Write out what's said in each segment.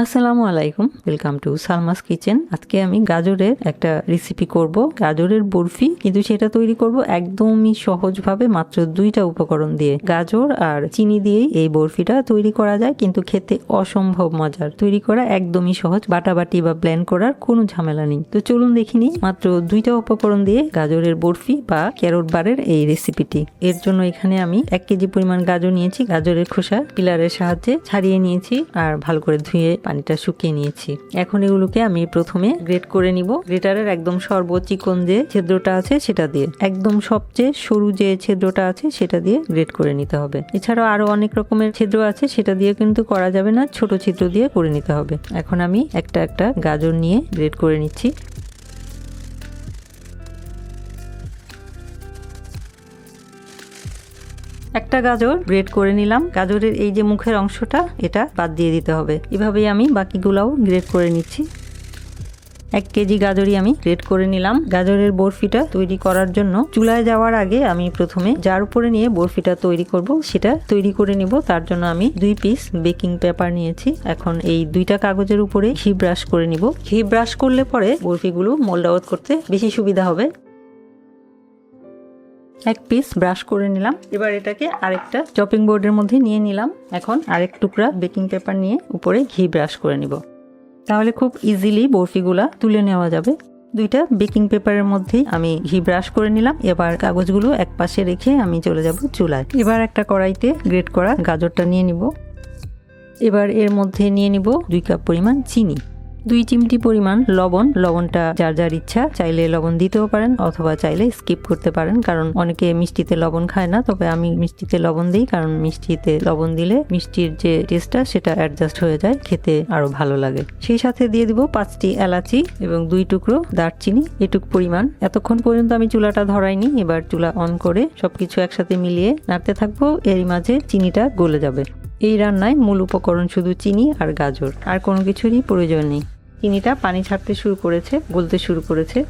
আসসালামু আলাইকুম welcome to Salma's kitchen. আজকে আমি গাজরের একটা রেসিপি করব, গাজরের বরফি, কিন্তু সেটা তৈরি করব একদমই সহজভাবে মাত্র দুইটা উপকরণ দিয়ে। গাজর আর চিনি দিয়েই এই বরফিটা তৈরি করা যায়, কিন্তু খেতে অসম্ভব মজার। তৈরি করা একদমই সহজ, বাটাবাটি বা ব্লেন্ড করার কোনো ঝামেলা নেই। তো চলুন দেখিনি মাত্র দুইটা উপকরণ দিয়ে গাজরের বরফি বা ক্যারোট বারের এই রেসিপিটি এর জন্য এখানে আমি এক কেজি পরিমাণ গাজর নিয়েছি। গাজরের খোসা, পিলারের সাহায্যে ছাড়িয়ে নিয়েছি, আর ভালো করে ধুয়ে পানিটা শুকিয়ে নিয়েছি। এখন এগুলোকে আমি প্রথমে গ্রেট করে নিব। গ্রেটারের একদম সর্বচিকন যে ছেদ্রটা আছে সেটা দিয়ে। একদম সবচেয়ে সরু যে ছেদ্রটা আছে সেটা দিয়ে গ্রেট করে নিতে হবে। এছাড়াও আরও অনেক রকমের ছিদ্র আছে, সেটা দিয়ে কিন্তু করা যাবে না। ছোট ছিদ্র দিয়ে করে নিতে হবে। এখন আমি একটা একটা গাজর নিয়ে গ্রেট করে নিচ্ছি। একটা গাজর গ্রেট করে নিলাম। গাজরের এই যে মুখের অংশটা, এটা বাদ দিয়ে দিতে হবে। এভাবেই আমি বাকিগুলাও গ্রেট করে নিচ্ছি। এক কেজি গাজরই আমি গ্রেড করে নিলাম। গাজরের বরফিটা তৈরি করার জন্য চুলায় যাওয়ার আগে আমি প্রথমে যার উপরে নিয়ে বরফিটা তৈরি করব, সেটা তৈরি করে নিব। তার জন্য আমি দুই পিস বেকিং পেপার নিয়েছি। এখন এই দুইটা কাগজের উপরে ঘি ব্রাশ করে নিব। ঘি ব্রাশ করলে পরে বরফিগুলো মোল্ড আউট করতে বেশি সুবিধা হবে। এক পিস ব্রাশ করে নিলাম। এবার এটাকে আরেকটা চপিং বোর্ডের মধ্যে নিয়ে নিলাম। এখন আরেক টুকরা বেকিং পেপার নিয়ে উপরে ঘি ব্রাশ করে নিব। তাহলে খুব ইজিলি বরফিগুলা তুলে নেওয়া যাবে। দুইটা বেকিং পেপারের মধ্যেই আমি ঘি ব্রাশ করে নিলাম। এবার কাগজগুলো এক পাশে রেখে আমি চলে যাব চুলায়। এবার একটা কড়াইতে গ্রেট করা গাজরটা নিয়ে নিব। এবার এর মধ্যে নিয়ে নিব দুই কাপ পরিমাণ চিনি। দুই চিমটি পরিমাণ লবণ, লবণটা যার যার ইচ্ছা, চাইলে লবণ দিতেও পারেন অথবা চাইলে স্কিপ করতে পারেন, কারণ অনেকে মিষ্টিতে লবণ খায় না, তবে আমি মিষ্টিতে লবণ দিই, কারণ মিষ্টিতে লবণ দিলে মিষ্টির যে টেস্টটা সেটা অ্যাডজাস্ট হয়ে যায়, খেতে আরও ভালো লাগে। সেই সাথে দিয়ে দিব পাঁচটি এলাচি এবং দুই টুকরো দারচিনি, এটুক পরিমাণ। এতক্ষণ পর্যন্ত আমি চুলাটা ধরাইনি, এবার চুলা অন করে সবকিছু একসাথে মিলিয়ে নাড়তে থাকব, এরই মাঝে চিনিটা গলে যাবে। এই রান্নায় মূল উপকরণ শুধু চিনি আর গাজর। আর কোনো কিছুরই প্রয়োজন নেই। চিনিটা পানি ছাড়তে শুরু করেছে, গলতে শুরু করেছে।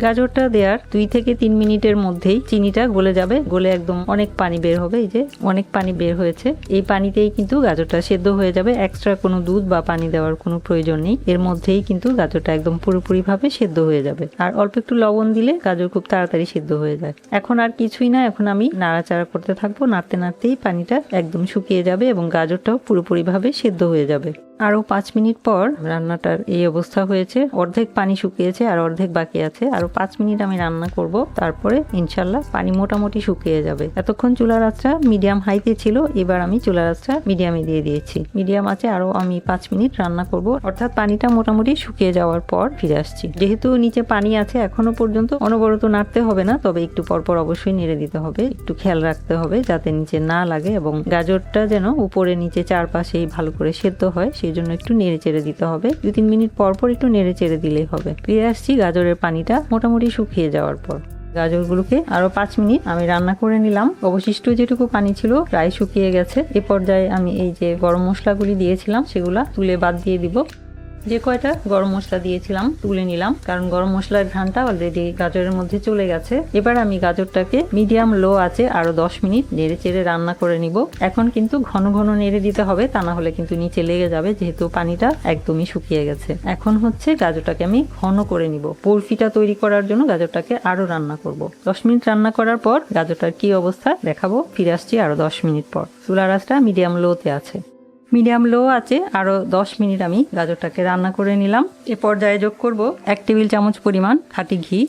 গাজরটা দেওয়ার দুই থেকে তিন মিনিটের মধ্যেই চিনিটা গলে যাবে। গলে একদম অনেক পানি বের হবে, এই যে অনেক পানি বের হয়েছে। এই পানিতেই কিন্তু গাজরটা সেদ্ধ হয়ে যাবে। এক্সট্রা কোনো দুধ বা পানি দেওয়ার কোনো প্রয়োজন নেই। এর মধ্যেই কিন্তু গাজরটা একদম পুরোপুরিভাবে সেদ্ধ হয়ে যাবে। আর অল্প একটু লবণ দিলে গাজর খুব তাড়াতাড়ি সেদ্ধ হয়ে যায়। এখন আর কিছুই না, এখন আমি নাড়াচাড়া করতে থাকব। নাড়তে নাড়তেই পানিটা একদম শুকিয়ে যাবে এবং গাজরটাও পুরোপুরিভাবে সেদ্ধ হয়ে যাবে। আরও পাঁচ মিনিট পর রান্নাটার এই অবস্থা হয়েছে। অর্ধেক পানি শুকিয়েছে আর অর্ধেক বাকি আছে। আরও পাঁচ মিনিট আমি রান্না করব। তারপরে ইনশাল্লাহ পানি মোটামুটি শুকিয়ে যাবে। এতক্ষণ চুলার আঁচটা মিডিয়াম হাইতে ছিল। এবার আমি চুলার আঁচটা মিডিয়ামে দিয়ে দিয়েছি। মিডিয়াম আছে, আরও আমি পাঁচ মিনিট রান্না করব। অর্থাৎ পানিটা মোটামুটি শুকিয়ে যাওয়ার পর ফিরে আসছি। যেহেতু নিচে পানি আছে, এখনও পর্যন্ত অনবরত নাড়তে হবে না। তবে একটু পরপর অবশ্যই নেড়ে দিতে হবে। একটু খেয়াল রাখতে হবে যাতে নিচে না লাগে এবং গাজরটা যেন উপরে, নিচে চারপাশেই ভালো করে সেদ্ধ হয়, সেই জন্য একটু নেড়ে চেড়ে দিতে হবে। দু তিন মিনিট পর পর একটু নেড়ে চেড়ে দিলেই হবে। ফিরে আসছি গাজরের পানিটা মোটামুটি শুকিয়ে যাওয়ার পর। গাজরগুলোকে আরও পাঁচ মিনিট আমি রান্না করে নিলাম। অবশিষ্ট যেটুকু পানি ছিল প্রায় শুকিয়ে গেছে। এ পর্যায়ে আমি এই যে গরম মশলাগুলি দিয়েছিলাম, সেগুলা তুলে বাদ দিয়ে দিব। যে কয়টা? গরম মশলা দিয়েছিলাম, তুলে নিলাম, কারণ গরম মশলার ঘ্রানটা অলরেডি গাজরের মধ্যে চলে গেছে। এবার আমি গাজরটাকে মিডিয়াম লো আছে, আরও দশ মিনিট নেড়ে চেড়ে রান্না করে নিব। এখন কিন্তু ঘন ঘন নেড়ে দিতে হবে, তা না হলে কিন্তু নিচে লেগে যাবে, যেহেতু পানিটা একদমই শুকিয়ে গেছে। এখন হচ্ছে গাজরটাকে আমি ঘন করে নিব। বরফিটা তৈরি করার জন্য গাজরটাকে আরও রান্না করব। দশ মিনিট রান্না করার পর গাজরটার কি অবস্থা দেখাবো। ফিরে আসছি আরও দশ মিনিট পর। চুলা আঁচটা মিডিয়াম লোতে আছে। মিডিয়াম লো আছে আরও দশ মিনিট আমি গাজরটাকে রান্না করে নিলাম। এ পর্যায়ে যোগ করব এক টেবিল চামচ পরিমাণ খাঁটি ঘি।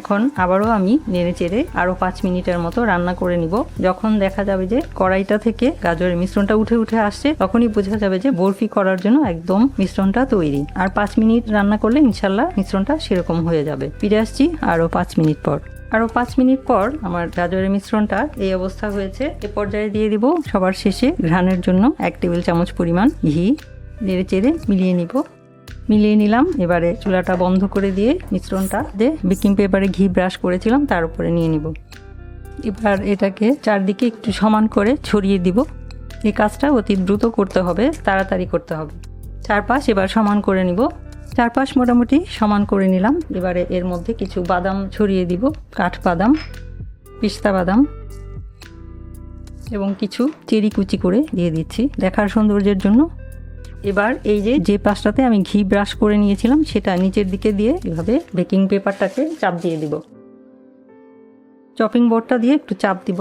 এখন আবারও আমি নেড়ে চেড়ে আরও পাঁচ মিনিটের মতো রান্না করে নিব। যখন দেখা যাবে যে কড়াইটা থেকে গাজরের মিশ্রণটা উঠে উঠে আসছে, তখনই বোঝা যাবে যে বরফি করার জন্য একদম মিশ্রণটা তৈরি। আর পাঁচ মিনিট রান্না করলে ইনশাল্লাহ মিশ্রণটা সেরকম হয়ে যাবে। ফিরে আসছি আরও পাঁচ মিনিট পর। আরও পাঁচ মিনিট পর আমার গাজরের মিশ্রণটা এই অবস্থা হয়েছে। এ পর্যায়ে দিয়ে দিব সবার শেষে ঘ্রাণের জন্য এক টেবিল চামচ পরিমাণ ঘি। নেড়ে চেড়ে মিলিয়ে নিব। মিলিয়ে নিলাম। এবারে চুলাটা বন্ধ করে দিয়ে মিশ্রণটা দিয়ে বেকিং পেপারে ঘি ব্রাশ করেছিলাম, তার উপরে নিয়ে নিব। এবার এটাকে চারদিকে একটু সমান করে ছড়িয়ে দিব। এই কাজটা অতি দ্রুত করতে হবে, তাড়াতাড়ি করতে হবে। চারপাশ এবার সমান করে নিব। চারপাশ মোটামুটি সমান করে নিলাম। এবারে এর মধ্যে কিছু বাদাম ছড়িয়ে দিব, কাঠ বাদাম, পিস্তা বাদাম এবং কিছু চেরি কুচি করে দিয়ে দিচ্ছি দেখার সৌন্দর্যের জন্য। এবার এই যে যে পাশটাতে আমি ঘি ব্রাশ করে নিয়েছিলাম, সেটা নিচের দিকে দিয়ে এভাবে বেকিং পেপারটাকে চাপ দিয়ে দিব। চপিং বোর্ডটা দিয়ে একটু চাপ দিব।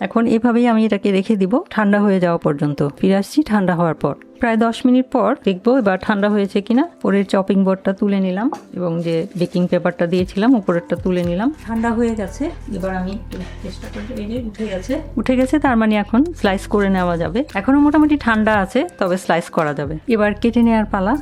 এখন এভাবেই আমি এটাকে রেখে দিব। ঠান্ডা হয়ে যাওয়া পর্যন্ত। ফিরে আসছি ঠান্ডা হওয়ার পর। প্রায় দশ মিনিট পর দেখব এবার ঠান্ডা হয়েছে কিনা। পরের চপিং বোর্ডটা তুলে নিলাম এবং যে বেকিং পেপারটা দিয়েছিলাম উপরেরটা তুলে নিলাম। ঠান্ডা হয়ে গেছে। এবার আমি চেষ্টা করছি এই যে উঠে গেছে। উঠে গেছে তার মানে এখন স্লাইস করে নেওয়া যাবে। এখনও মোটামুটি ঠান্ডা আছে, তবে স্লাইস করা যাবে। এবার কেটে নেওয়ার পালা।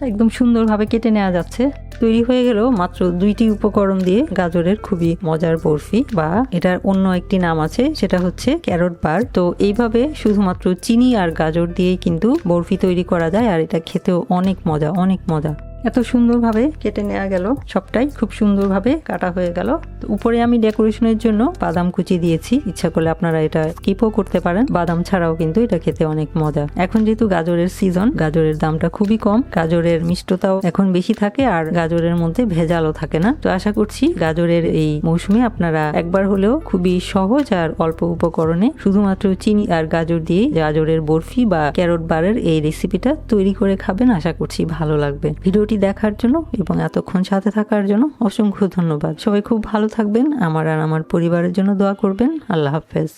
একদম সুন্দরভাবে কেটে নেওয়া যাচ্ছে। তৈরি হয়ে গেল মাত্র দুইটি উপকরণ দিয়ে গাজরের খুবই মজার বরফি বা এটার অন্য একটি নাম আছে, সেটা হচ্ছে ক্যারট বার। তো এইভাবে শুধুমাত্র চিনি আর গাজর দিয়েই কিন্তু বরফি তৈরি করা যায় আর এটা খেতেও অনেক মজা অনেক মজা। এত সুন্দরভাবে কেটে নেওয়া গেল। সবটাই খুব সুন্দরভাবে কাটা হয়ে গেল। উপরে আমি ডেকোরেশনের জন্য বাদাম কুচি দিয়েছি। ইচ্ছা করলে আপনারা এটা কিপও করতে পারেন। বাদাম ছাড়াও কিন্তু এটা খেতে অনেক মজা। এখন যেহেতু গাজরের সিজন গাজরের দামটা খুবই কম। গাজরের মিষ্টতাও এখন বেশি থাকে আর গাজরের মধ্যে ভেজালও থাকে না। তো আশা করছি গাজরের এই মৌসুমে আপনারা একবার হলেও খুবই সহজ আর অল্প উপকরণে শুধুমাত্র চিনি আর গাজর দিয়ে গাজরের বরফি বা ক্যারট বারের এই রেসিপিটা তৈরি করে খাবেন। আশা করছি ভালো লাগবে। ভিডিওটি দেখার জন্য এবং এতক্ষণ সাথে থাকার জন্য অসংখ্য ধন্যবাদ। সবাই খুব ভালো থাকবেন, আমার আর আমার পরিবারের জন্য দোয়া করবেন। আল্লাহ হাফেজ।